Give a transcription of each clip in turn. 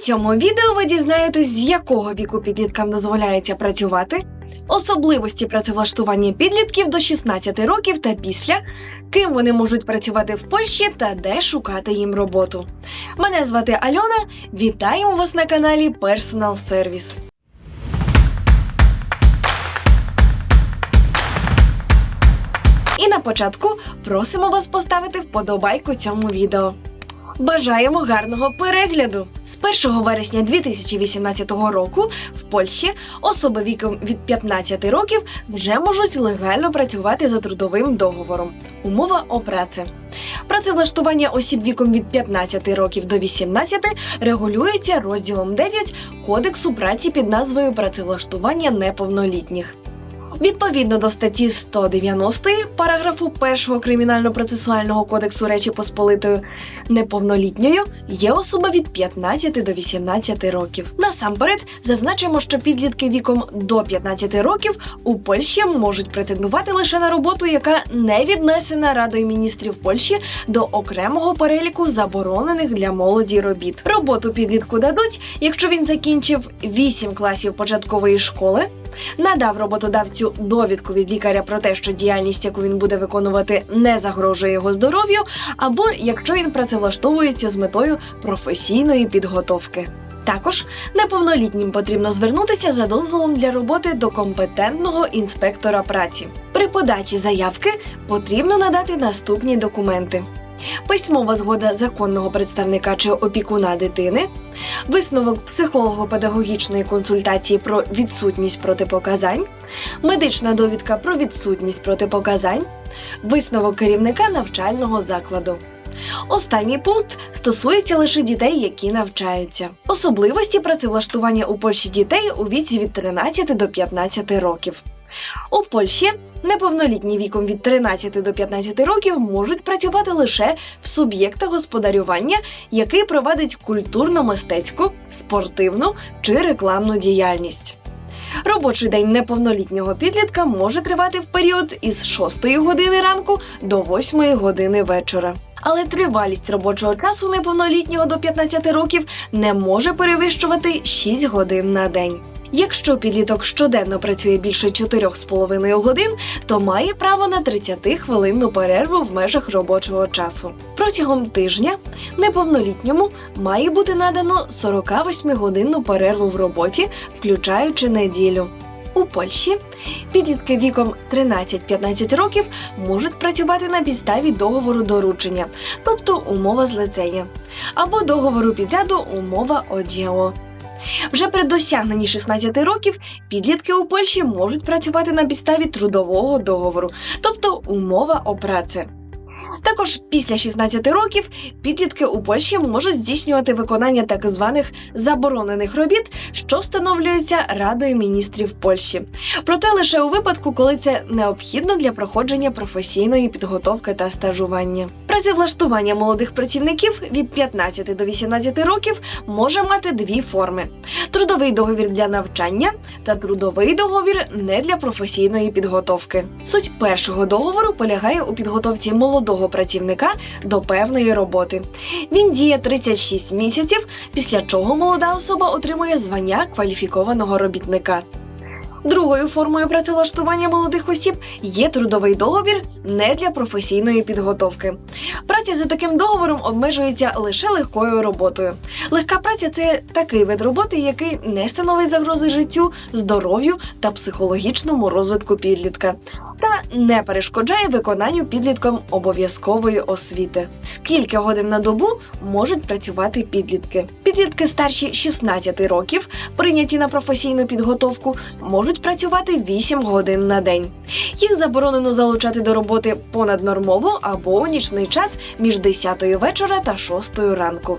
цьому відео ви дізнаєтесь, з якого віку підліткам дозволяється працювати, особливості працевлаштування підлітків до 16 років та після, ким вони можуть працювати в Польщі та де шукати їм роботу. Мене звати Альона. Вітаємо вас на каналі Personal Service. І на початку просимо вас поставити вподобайку цьому відео. Бажаємо гарного перегляду! З 1 вересня 2018 року в Польщі особи віком від 15 років вже можуть легально працювати за трудовим договором. Умова о праці. Працевлаштування осіб віком від 15 років до 18 регулюється розділом 9 Кодексу праці під назвою Працевлаштування неповнолітніх. Відповідно до статті 190 параграфу 1 Кримінально-процесуального кодексу Речі Посполитої, неповнолітньою є особа від 15 до 18 років. Насамперед зазначимо, що підлітки віком до 15 років у Польщі можуть претендувати лише на роботу, яка не віднесена Радою міністрів Польщі до окремого переліку заборонених для молоді робіт. Роботу підлітку дадуть, якщо він закінчив 8 класів початкової школи, надав роботодавцю довідку від лікаря про те, що діяльність, яку він буде виконувати, не загрожує його здоров'ю, або якщо він працевлаштовується з метою професійної підготовки. Також неповнолітнім потрібно звернутися за дозволом для роботи до компетентного інспектора праці. При подачі заявки потрібно надати наступні документи: письмова згода законного представника чи опікуна дитини, висновок психолого-педагогічної консультації про відсутність протипоказань, медична довідка про відсутність протипоказань, висновок керівника навчального закладу. Останній пункт стосується лише дітей, які навчаються. Особливості працевлаштування у Польщі дітей у віці від 13 до 15 років. У Польщі неповнолітні віком від 13 до 15 років можуть працювати лише в суб'єкта господарювання, який провадить культурно-мистецьку, спортивну чи рекламну діяльність. Робочий день неповнолітнього підлітка може тривати в період із 6 години ранку до 8 години вечора. Але тривалість робочого часу неповнолітнього до 15 років не може перевищувати 6 годин на день. Якщо підліток щоденно працює більше 4,5 годин, то має право на 30-хвилинну перерву в межах робочого часу. Протягом тижня неповнолітньому має бути надано 48-годинну перерву в роботі, включаючи неділю. У Польщі підлітки віком 13-15 років можуть працювати на підставі договору доручення, тобто умова злицення, або договору підряду умова одіо. Вже при досягненні 16 років підлітки у Польщі можуть працювати на підставі трудового договору, тобто умова о праці. Також після 16 років підлітки у Польщі можуть здійснювати виконання так званих заборонених робіт, що встановлюються Радою міністрів Польщі. Проте лише у випадку, коли це необхідно для проходження професійної підготовки та стажування. Працевлаштування молодих працівників від 15 до 18 років може мати дві форми: трудовий договір для навчання та трудовий договір не для професійної підготовки. Суть першого договору полягає у підготовці молодого працівника до певної роботи. Він діє 36 місяців, після чого молода особа отримує звання кваліфікованого робітника. Другою формою працевлаштування молодих осіб є трудовий договір не для професійної підготовки. Праця за таким договором обмежується лише легкою роботою. Легка праця це такий вид роботи, який не становить загрози життю, здоров'ю та психологічному розвитку підлітка, та не перешкоджає виконанню підлітком обов'язкової освіти. Скільки годин на добу можуть працювати підлітки? Підлітки старші 16 років, прийняті на професійну підготовку, можуть працювати 8 годин на день. Їх заборонено залучати до роботи понаднормово або у нічний час між 10 вечора та 6 ранку.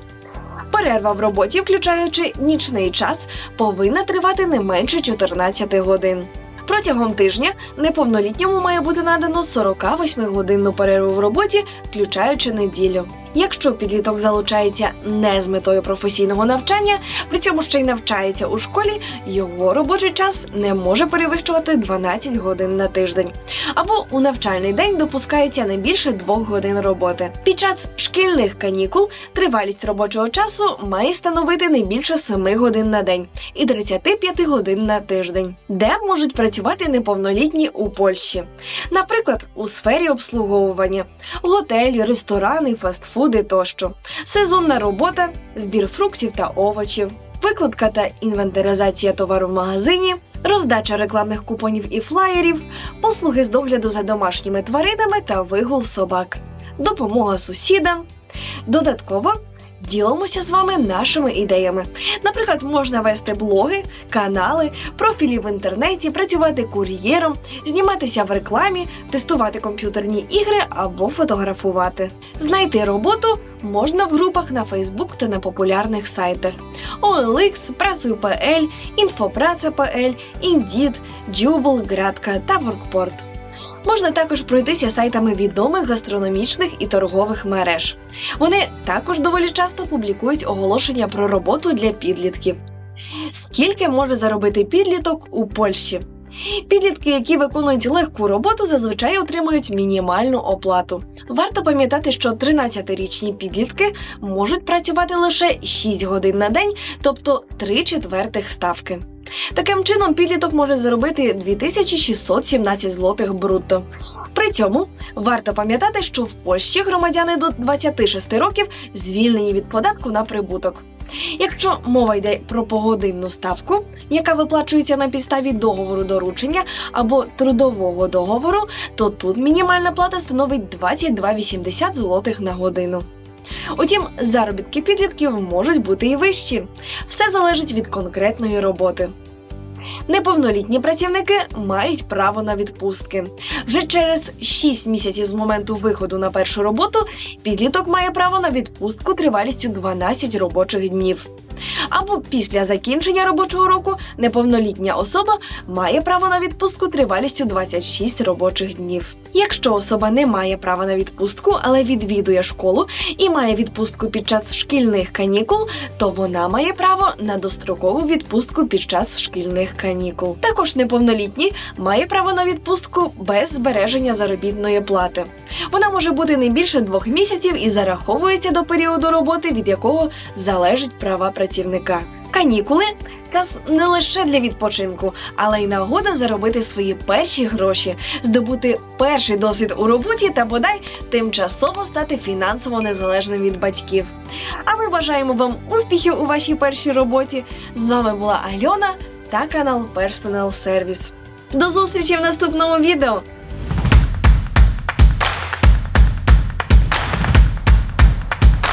Перерва в роботі, включаючи нічний час, повинна тривати не менше 14 годин. Протягом тижня неповнолітньому має бути надано 48-годинну перерву в роботі, включаючи неділю. Якщо підліток залучається не з метою професійного навчання, при цьому ще й навчається у школі, його робочий час не може перевищувати 12 годин на тиждень. Або у навчальний день допускається не більше двох годин роботи. Під час шкільних канікул тривалість робочого часу має становити не більше 7 годин на день і 35 годин на тиждень, де можуть працювати неповнолітні у Польщі. Наприклад, у сфері обслуговування, готелі, ресторани, фастфуди тощо, сезонна робота, збір фруктів та овочів, викладка та інвентаризація товару в магазині, роздача рекламних купонів і флаєрів, послуги з догляду за домашніми тваринами та вигул собак, допомога сусідам. Додатково ділимося з вами нашими ідеями. Наприклад, можна вести блоги, канали, профілі в інтернеті, працювати кур'єром, зніматися в рекламі, тестувати комп'ютерні ігри або фотографувати. Знайти роботу можна в групах на Facebook та на популярних сайтах OLX, Працюй.пл, Інфопраця.пл, Indeed, Jubel, Градка та Workport. Можна також пройтися сайтами відомих гастрономічних і торгових мереж. Вони також доволі часто публікують оголошення про роботу для підлітків. Скільки може заробити підліток у Польщі? Підлітки, які виконують легку роботу, зазвичай отримують мінімальну оплату. Варто пам'ятати, що 13-річні підлітки можуть працювати лише 6 годин на день, тобто 3 четвертих ставки. Таким чином, підліток може заробити 2617 злотих брутто. При цьому варто пам'ятати, що в Польщі громадяни до 26 років звільнені від податку на прибуток. Якщо мова йде про погодинну ставку, яка виплачується на підставі договору доручення або трудового договору, то тут мінімальна плата становить 22,80 злотих на годину. Утім, заробітки підлітків можуть бути і вищі. Все залежить від конкретної роботи. Неповнолітні працівники мають право на відпустки. Вже через 6 місяців з моменту виходу на першу роботу підліток має право на відпустку тривалістю 12 робочих днів. Або після закінчення робочого року неповнолітня особа має право на відпустку тривалістю 26 робочих днів. Якщо особа не має права на відпустку, але відвідує школу і має відпустку під час шкільних канікул, то вона має право на дострокову відпустку під час шкільних канікул. Також неповнолітній має право на відпустку без збереження заробітної плати. Вона може бути не більше двох місяців і зараховується до періоду роботи, від якого залежать права працівника. Канікули час не лише для відпочинку, але й нагода заробити свої перші гроші, здобути перший досвід у роботі та бодай тимчасово стати фінансово незалежним від батьків. А ми бажаємо вам успіхів у вашій першій роботі. З вами була Альона та канал Personal Service. До зустрічі в наступному відео!